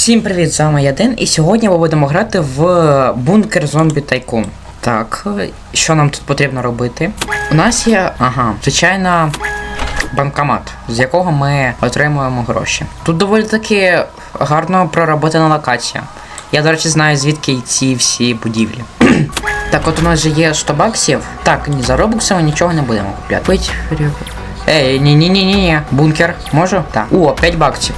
Всім привіт, з вами я Ден, і сьогодні ми будемо грати в бункер зомбі тайкун. Так, що нам тут потрібно робити? У нас є, ага, звичайно, банкомат, з якого ми отримуємо гроші. Тут доволі таки гарно проработана локація. Я, до речі, знаю, звідки ці всі будівлі. так, от у нас же є 100 баксів. Так, ні, за робокси ми нічого не будемо купляти. Пить, Ей, ні, ні, ні, ні, ні. Бункер. Можу? Так. О, 5 баксів.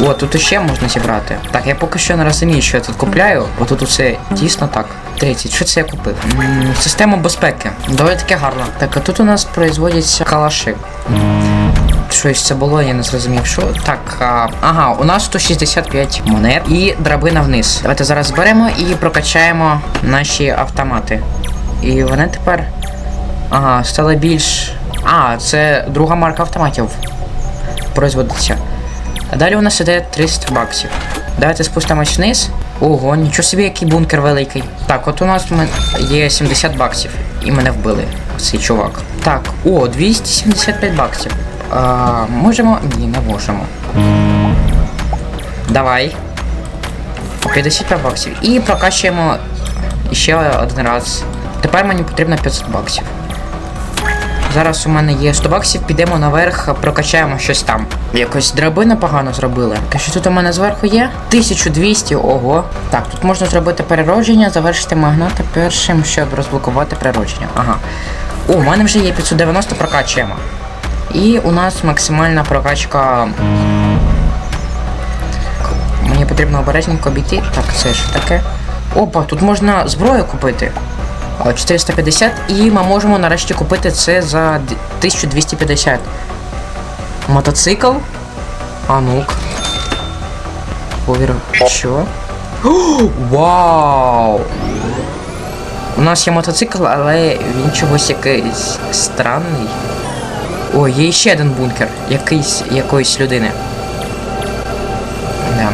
О, тут ще можна зібрати. Так, я поки що не розумію, що я тут купляю, бо тут усе дійсно так. 30. Що це я купив? Система безпеки. Доволі таке гарно. Так, а тут у нас производяться калаши. Щось це було, я не зрозумів, що. Так, а, ага, у нас 165 монет і драбина вниз. Давайте зараз зберемо і прокачаємо наші автомати. І вони тепер. Ага, стали більш. А, це друга марка автоматів. Производиться. А далі у нас іде 300 баксів. Давайте спустимось вниз. Ого, нічого собі, який бункер великий. Так, от у нас є 70 баксів. І мене вбили. Цей чувак. Так, о, 275 баксів. А, можемо. Ні, не можемо. Давай. 55 баксів. І прокачуємо ще один раз. Тепер мені потрібно 500 баксів. Зараз у мене є 100 баксів, підемо наверх, прокачаємо щось там. Якось драбина погано зробили. Що тут у мене зверху є? 1200, ого. Так, тут можна зробити переродження, завершити магната першим, щоб розблокувати переродження. Ага. О, у мене вже є 590, прокачуємо. І у нас максимальна прокачка. Мені потрібно обережненько обійти. Так, це що таке? Опа, тут можна зброю купити. О, 450 і ми можемо нарешті купити це за 1250. Мотоцикл? А ну-ка. Повір. Що? Вау! У нас є мотоцикл, але він чогось якийсь странний. О, є ще один бункер. Якийсь якоїсь людини. Да.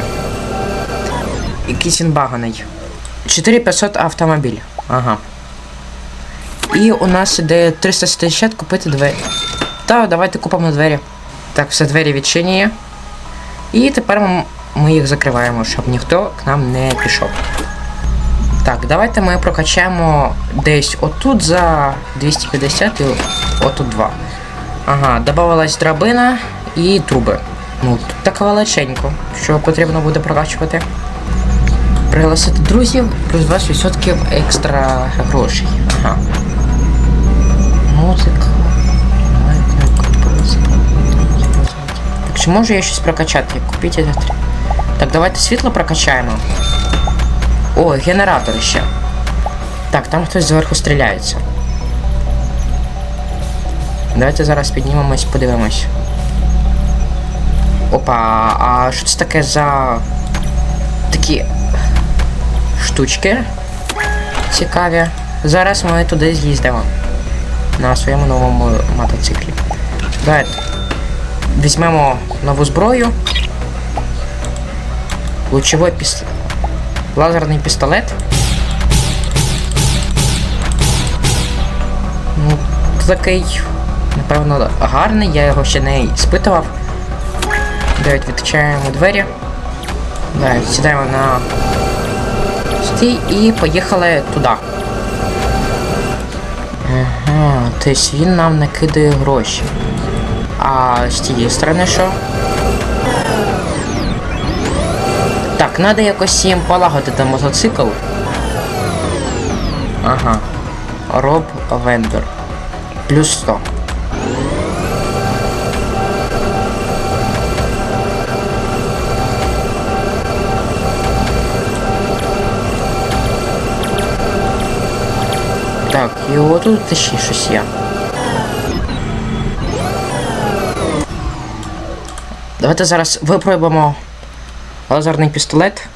Якийсь він баганий. 4500 автомобіль. Ага. І у нас іде 360 купити двері. Та, давайте купимо двері. Так, все двері відчинює. І тепер ми їх закриваємо, щоб ніхто к нам не пішов. Так, давайте ми прокачаємо десь отут за 250 і отут 2. Ага, додавалась драбина і труби. Ну, тут так величенько, що потрібно буде прокачувати. Пригласити друзів, плюс 20% екстра грошей. Ага. Музика. Так чи можу я щось прокачати? Купіть електри. Так, давайте світло прокачаємо. О, генератор ще. Так, там хтось зверху стріляється. Давайте зараз піднімемось, подивимось. Опа, а що це таке за такі штучки цікаві? Зараз ми туди з'їздимо на своєму новому мотоциклі. Давайте візьмемо нову зброю. Лучовий пістолет. Лазерний пістолет. Ну, такий, напевно, гарний, я його ще не іспитував. Давайте відкачаємо двері. Давайте сідаємо на стій і поїхали туди. Ага, тобто він нам накидає гроші. А з тієї сторони що? Так, треба якось їм полагодити мотоцикл. Ага. Роб Вендор. Плюс 100. Так, і отут ще щось є. Давайте зараз випробуємо лазерний пістолет.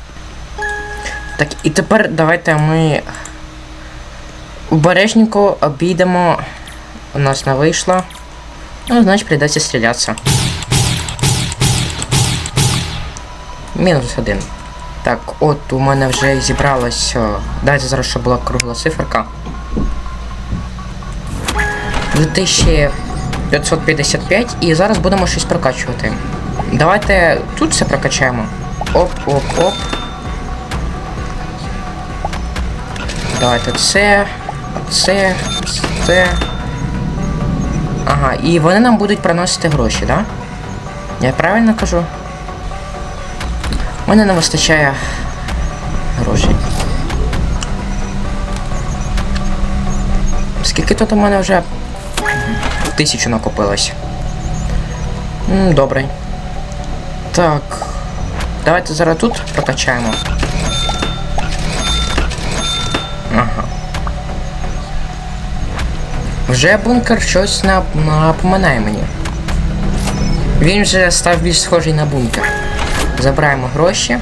Так, і тепер давайте ми обережненько обійдемо. У нас не вийшло. Ну, значить прийдеться стрілятися. Мінус один. Так, от у мене вже зібралось. Дайте зараз, щоб була кругла циферка. 2555 і зараз будемо щось прокачувати. Давайте тут все прокачаємо. Оп, оп, оп. Давайте це, це, це. Ага, і вони нам будуть приносити гроші, да? Я правильно кажу? У мене не вистачає грошей. Скільки тут у мене вже? Тисячу накопилось. М, Добре. Так. Давайте зараз тут прокачаємо. Ага. Вже бункер щось напоминає мені. Він вже став більш схожий на бункер. Забираємо гроші.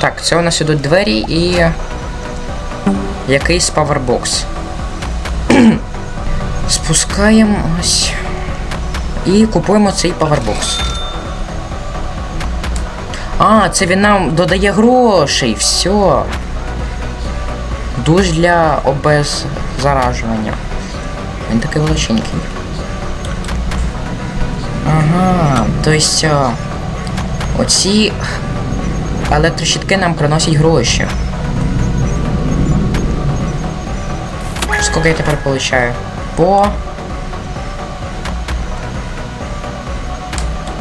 Так, це у нас ідуть двері і. Якийсь павербокс. Спускаємось. І купуємо цей павербокс. А, це він нам додає грошей, все. Душ для обеззаражування. Він такий величенький. Ага, то есть а, оці електрощитки нам приносять гроші. Сколько я тепер получаю? По...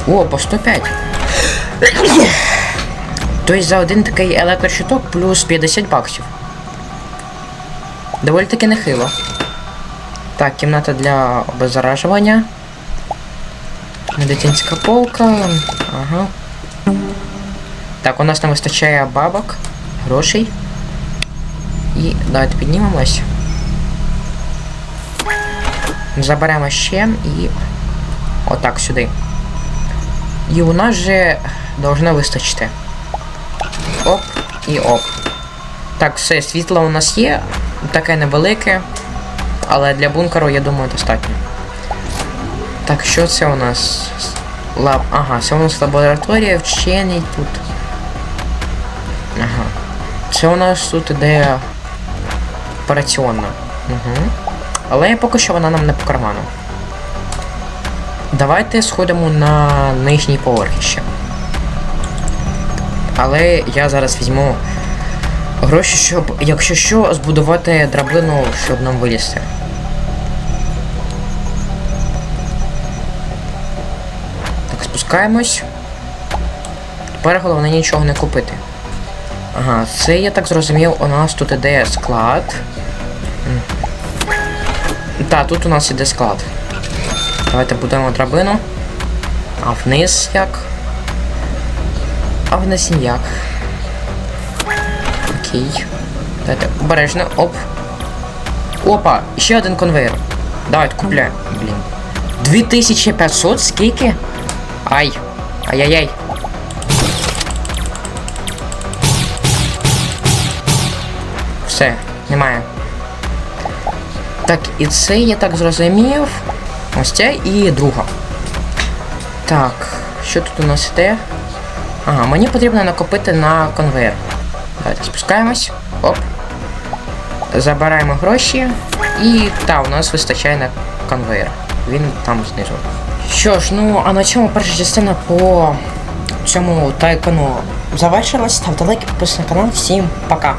О, по 105. Тобто за один такий електрощиток плюс 50 баксів. Доволі таки нехило. Так, кімната для обеззаражування. Медицинська полка. Ага. Так, у нас не вистачає бабок, грошей. І давайте піднімемось. Заберемо ще і. Отак сюди. І у нас же должно вистачити. Оп і оп. Так, все, світло у нас є. Таке невелике. Але для бункеру, я думаю, достатньо. Так, що це у нас? Лаб. Ага, це у нас лабораторія, вчений тут. Ага. Це у нас тут іде операційна. Угу. Але поки що вона нам не по карману. Давайте сходимо на нижній поверх ще. Але я зараз візьму гроші, щоб, якщо що, збудувати драбину, щоб нам вилізти. Так, спускаємось. Тепер головне нічого не купити. Ага, це я так зрозумів, у нас тут іде склад. М. Так, тут у нас іде склад. Давайте будемо драбину. А вниз як? А вниз ніяк. Окей. Давайте обережно. Оп. Опа, ще один конвейер. Давайте купляємо. Блін. 2500? Скільки? Ай. Ай-яй-яй. Все, немає. Так, і це я так зрозумів. Ось це і друга. Так, що тут у нас іде? Ага, мені потрібно накопити на конвейер. Давайте спускаємось. Оп. Забираємо гроші. І та, у нас вистачає на конвейер. Він там знизу. Що ж, ну а на цьому перша частина по цьому тайкону завершилась. Ставте лайки, підписуйтесь на канал. Всім пока!